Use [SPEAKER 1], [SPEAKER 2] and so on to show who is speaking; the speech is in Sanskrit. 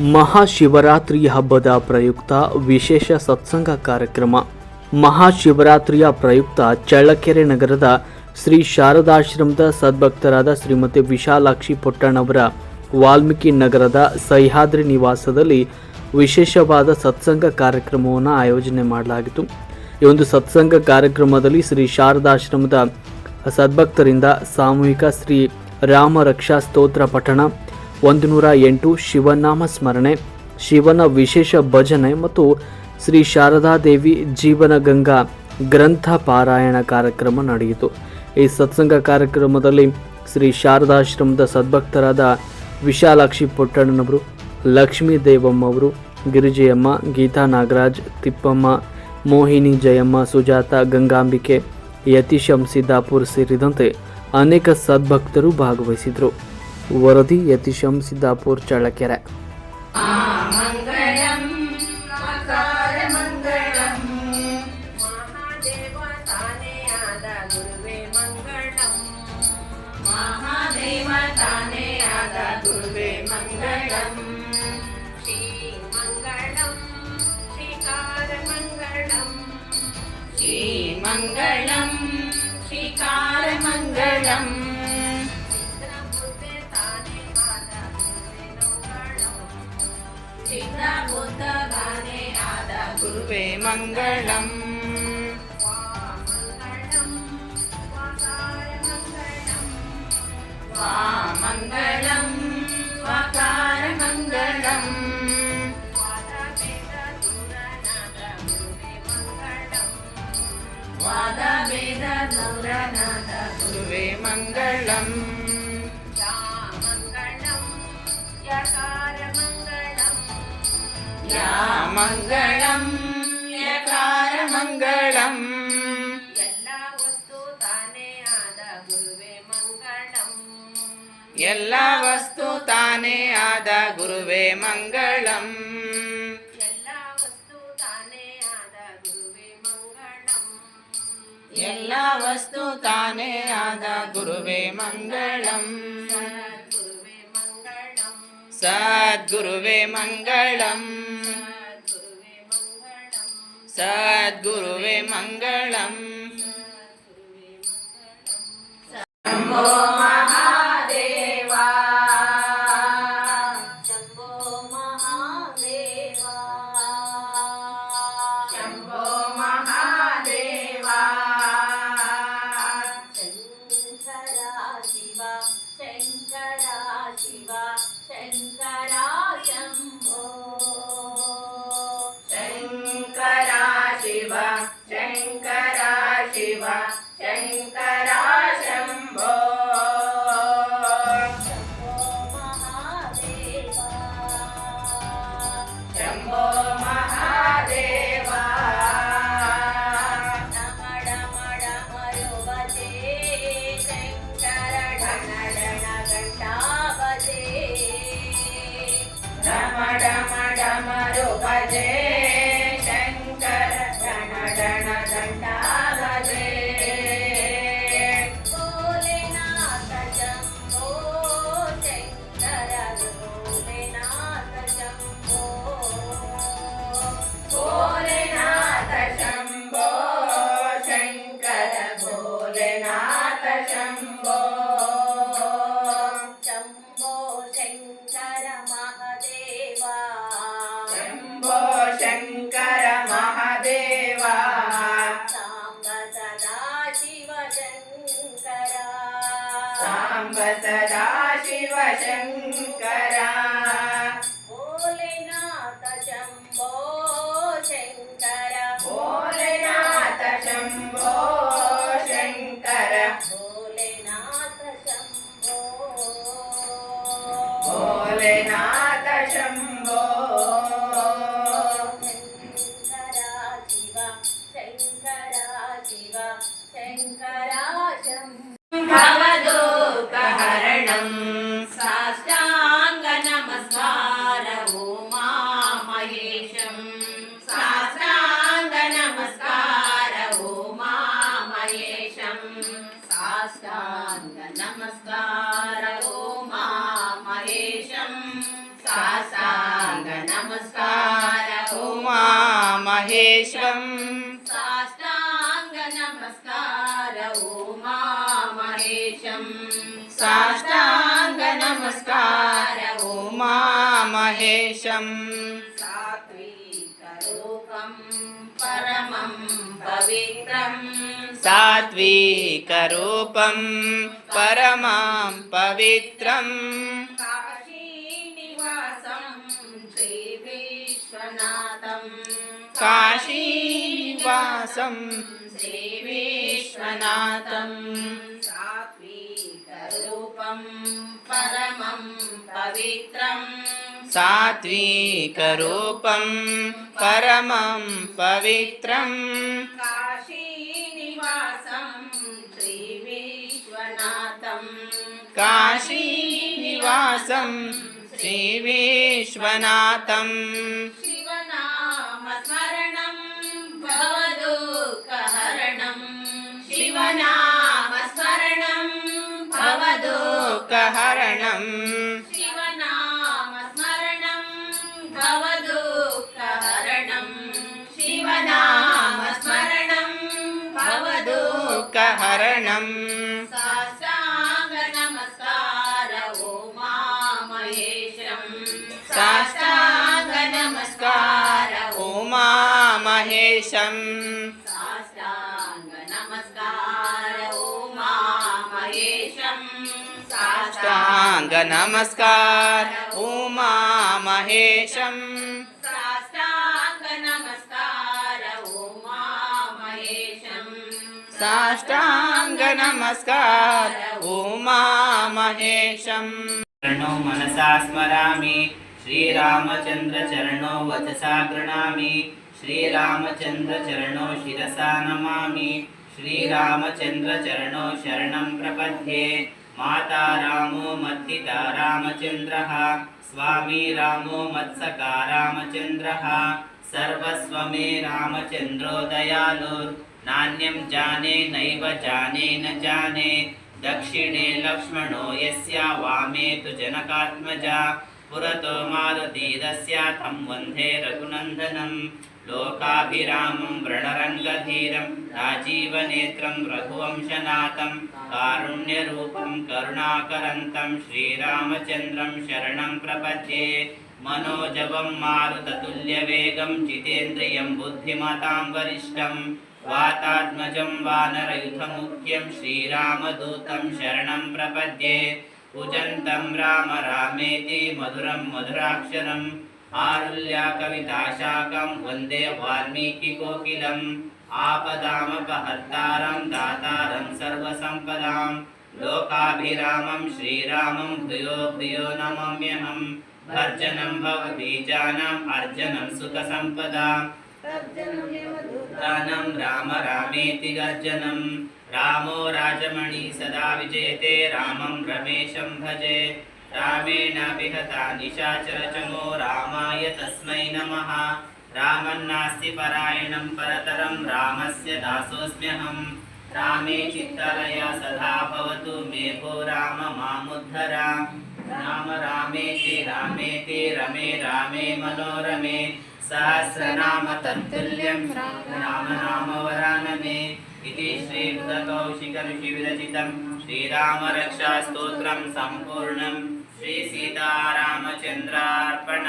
[SPEAKER 1] ಮಹಾಶಿವರಾತ್ರಿ ಹಬ್ಬದ ಪ್ರಯುಕ್ತ ವಿಶೇಷ ಸತ್ಸಂಗ ಕಾರ್ಯಕ್ರಮ. ಮಹಾಶಿವರಾತ್ರಿಯ ಪ್ರಯುಕ್ತ ಚಳ್ಳಕೆರೆ ನಗರದ ಶ್ರೀ ಶಾರದಾಶ್ರಮದ ಸದ್ಭಕ್ತರಾದ ಶ್ರೀಮತಿ ವಿಶಾಲಾಕ್ಷಿ ಪೊಟ್ಟಣ್ಣವರ ವಾಲ್ಮೀಕಿ ನಗರದ ಸಹ್ಯಾದ್ರಿ ನಿವಾಸದಲ್ಲಿ ವಿಶೇಷವಾದ ಸತ್ಸಂಗ ಕಾರ್ಯಕ್ರಮವನ್ನು ಆಯೋಜನೆ ಮಾಡಲಾಗಿತ್ತು. ಈ ಒಂದು ಸತ್ಸಂಗ ಕಾರ್ಯಕ್ರಮದಲ್ಲಿ ಶ್ರೀ ಶಾರದಾಶ್ರಮದ ಸದ್ಭಕ್ತರಿಂದ ಸಾಮೂಹಿಕ ಶ್ರೀ ರಾಮ ರಕ್ಷಾ ಸ್ತೋತ್ರ ಪಠಣ ಒಂದು ನೂರ ಎಂಟು ಶಿವನಾಮ ಸ್ಮರಣೆ, ಶಿವನ ವಿಶೇಷ ಭಜನೆ ಮತ್ತು ಶ್ರೀ ಶಾರದಾದೇವಿ ಜೀವನ ಗಂಗಾ ಗ್ರಂಥ ಪಾರಾಯಣ ಕಾರ್ಯಕ್ರಮ ನಡೆಯಿತು. ಈ ಸತ್ಸಂಗ ಕಾರ್ಯಕ್ರಮದಲ್ಲಿ ಶ್ರೀ ಶಾರದಾಶ್ರಮದ ಸದ್ಭಕ್ತರಾದ ವಿಶಾಲಾಕ್ಷಿ ಪೊಟ್ಟಣ್ಣನವರು ಲಕ್ಷ್ಮೀ ದೇವಮ್ಮ ಅವರು, ಗಿರಿಜಯಮ್ಮ, ಗೀತಾ ನಾಗರಾಜ್, ತಿಪ್ಪಮ್ಮ, ಮೋಹಿನಿ ಜಯಮ್ಮ, ಸುಜಾತ ಗಂಗಾಂಬಿಕೆ, ಯತೀಶಂ ಸಿದ್ದಾಪುರ್ ಸೇರಿದಂತೆ ಅನೇಕ ಸದ್ಭಕ್ತರು ಭಾಗವಹಿಸಿದರು ವರದಿ ಯತೀಶಂ ಸಿದ್ದಾಪುರ್ ಚಳ್ಳಕೆರೆ
[SPEAKER 2] मङ्गलम् मकारमङ्गलम् मङ्गलम् चित्रबुद्धताने आद गुरुवे मङ्गलम् वामङ्गलम् वकारमङ्गलम् वादवेद गौरनाद गुरुवे मङ्गलम्
[SPEAKER 3] ಮಂಗಳಂ ಯಕಾರ ಮಂಗಳಂ.
[SPEAKER 2] ಎಲ್ಲ ವಸ್ತು ತಾನೇ ಆದ ಗುರುವೇ ಮಂಗಳಂ.
[SPEAKER 3] ಎಲ್ಲ ವಸ್ತು ತಾನೇ ಆದ ಗುರುವೇ ಮಂಗಳಂ.
[SPEAKER 2] ಎಲ್ಲ ವಸ್ತು ತಾನೇ ಆದ ಗುರುವೇ ಮಂಗಳಂ. ಸದ್ಗುರುವೇ ಮಂಗಳಂ.
[SPEAKER 3] സദ്ഗുരുവേ
[SPEAKER 2] മംഗളം ശങ്കരാ ശിവ
[SPEAKER 3] ശങ്കരാ ശിവ
[SPEAKER 2] ശങ്കരാ शम्भो
[SPEAKER 3] शम्भो शङ्कर महदेवा। शम्भो शङ्कर महादेवा।
[SPEAKER 2] साम्ब
[SPEAKER 3] सदा शिव शङ्कर। साम्ब
[SPEAKER 2] सदा शिव
[SPEAKER 3] शङ्कर। భోలేనాథ శంభో భవదోకహరణం సాష్టాంగ నమస్కార ఓ మా
[SPEAKER 2] మహేశం महेश्वं
[SPEAKER 3] साष्टाङ्ग नमस्कार उमा महेशम्
[SPEAKER 2] साष्टाङ्ग नमस्कार उमा महेशम्
[SPEAKER 3] सात्विकरूपं परमं पवित्रम्।
[SPEAKER 2] सात्विकरूपं परमां पवित्रम् काशीवासं
[SPEAKER 3] श्रीविश्वनाथं सात्विकरूपं परमं पवित्रम्।
[SPEAKER 2] सात्विकरूपं परमं पवित्रम्।
[SPEAKER 3] काशीनिवासं श्रीविश्वनाथम्।
[SPEAKER 2] काशीनिवासं श्रीविश्वनाथम् दुःखहरणम्
[SPEAKER 3] शिवनामस्मरणं भवदुःखहरणं शिवनामस्मरणं
[SPEAKER 2] दुःखहरणम्
[SPEAKER 3] साष्टाङ्ग नमस्कार उमा महेशम्
[SPEAKER 2] साष्टाङ्ग नमस्कार
[SPEAKER 3] साष्टाङ्ग नमस्कार उमा महेशम्।
[SPEAKER 2] साष्टाङ्ग नमस्कार उमा महेशम्।
[SPEAKER 3] साष्टाङ्ग नमस्कार उमा महेशम्।
[SPEAKER 4] चरणौ मनसा स्मरामि श्रीरामचन्द्रचरणौ वचसा गृणामि श्रीरामचन्द्रचरणौ शिरसा नमामि श्रीरामचन्द्रचरणौ शरणं प्रपद्ये माता रामो मद्दिता रामचन्द्रः स्वामी रामो मत्सका रामचन्द्रः सर्वस्वमे रामचन्द्रो दयालुर् नान्यं जाने नैव जाने न जाने दक्षिणे लक्ष्मणो यस्या वामे तु जनकात्मजा पुरतो मारुतीरस्या तं वन्दे रघुनन्दनं लोकाभिरामं व्रणरङ्गधीरं राजीवनेत्रं रघुवंशनाथं कारुण्यरूपं करुणाकरन्तं श्रीरामचन्द्रं शरणं प्रपद्ये मनोजवं मारुततुल्यवेगं जितेन्द्रियं बुद्धिमतां वरिष्ठं वातात्मजं वानरयुधमुख्यं श्रीरामदूतं शरणं प्रपद्ये पूजन्तं राम रामेति मधुरं मधुराक्षरम् आरुल्याकविताशाकं वंदे वाल्मीकिकोकिलम् आपदामपहर्तारं दातारं सर्वसम्पदां लोकाभिरामं श्रीरामं भूयो भूयो नमाम्यहम् भर्जनं भवबीजानाम् अर्जनं सुखसम्पदाम् दानं राम रामेति गर्जनं रामो राजमणि सदा विजयते रामं रमेशं भजे रामेण विहता निशाचरचमो रामाय तस्मै नमः। रामन्नास्ति परायणं परतरं रामस्य दासोऽस्म्यहम् रामे चित्तलया सदा भवतु मे भो राम मामुद्धर। राम रामेति रामेति रमे रामे मनोरमे। सहस्रनाम तत्तुल्यं राम नाम वरानने इति श्रीबुधकौशिकऋषिविरचितं श्रीरामरक्षास्तोत्रं सम्पूर्णं श्रीसीतारामचन्द्रार्पणमस्तु